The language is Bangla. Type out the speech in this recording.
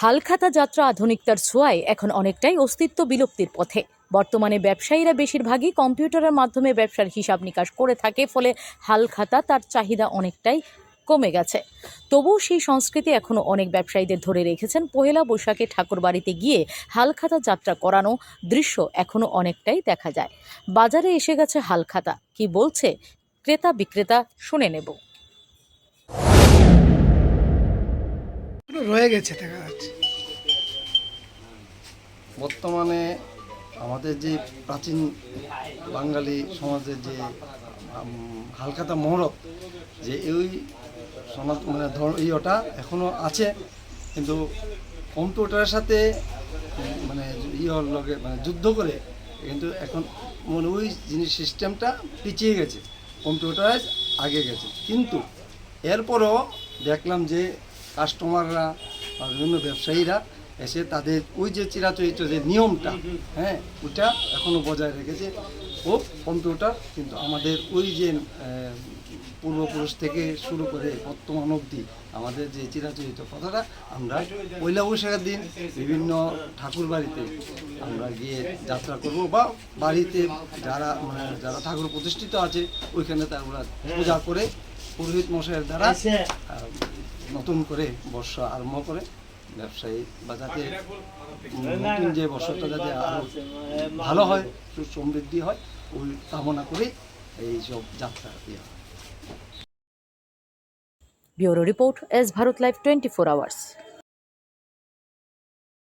হালখাতা যাত্রা আধুনিকতার ছোঁয়ায় এখন অনেকটাই অস্তিত্ব বিলুপ্তির পথে। বর্তমানে ব্যবসায়ীরা বেশিরভাগই কম্পিউটারের মাধ্যমে ব্যবসার হিসাব নিকাশ করে থাকে, ফলে হালখাতা তার চাহিদা অনেকটাই কমে গেছে। তবুও সেই সংস্কৃতি এখনও অনেক ব্যবসায়ীদের ধরে রেখেছেন। পহেলা বৈশাখে ঠাকুর বাড়িতে গিয়ে হালখাতা যাত্রা করানো দৃশ্য এখনও অনেকটাই দেখা যায়। বাজারে এসে গেছে হালখাতা। কি বলছে ক্রেতা বিক্রেতা শুনে নেব। রয়ে গেছে দেখা যাচ্ছে। বর্তমানে আমাদের যে প্রাচীন বাঙালি সমাজের যে উম, হালখাতা মহরত যে এই সনাত মানে ধর ইয়েটা এখনও আছে কিন্তু কম্পিউটারের সাথে মানে ইয়ের লগে মানে যুদ্ধ করে কিন্তু এখন মানে ওই জিনিস সিস্টেমটা পিছিয়ে গেছে কম্পিউটারাইজ আগে গেছে। কিন্তু এরপরও দেখলাম যে কাস্টমাররা বা বিভিন্ন ব্যবসায়ীরা এসে তাদের ওই যে চিরাচরিত যে নিয়মটা হ্যাঁ ওটা এখনও বজায় রেখেছে। ও কম্পিউটার কিন্তু আমাদের ওই যে পূর্বপুরুষ থেকে শুরু করে বর্তমান অবধি আমাদের যে চিরাচরিত কথাটা, আমরা পয়লা বৈশাখের দিন বিভিন্ন ঠাকুর বাড়িতে আমরা গিয়ে যাত্রা করব বা বাড়িতে যারা মানে যারা ঠাকুর প্রতিষ্ঠিত আছে, ওইখানে তারা পূজা করে পুরোহিত মশাইয়ের দ্বারা নতুন করে বর্ষা আরম্ভ করে ব্যবসায়ী বা যাতে নতুন যে বর্ষাটা যাতে আরও ভালো হয় সু- সমৃদ্ধি হয় ওই কামনা করে এই সব যাত্রা ইয়ে হয়। Bureau report S Bharat live twenty four hours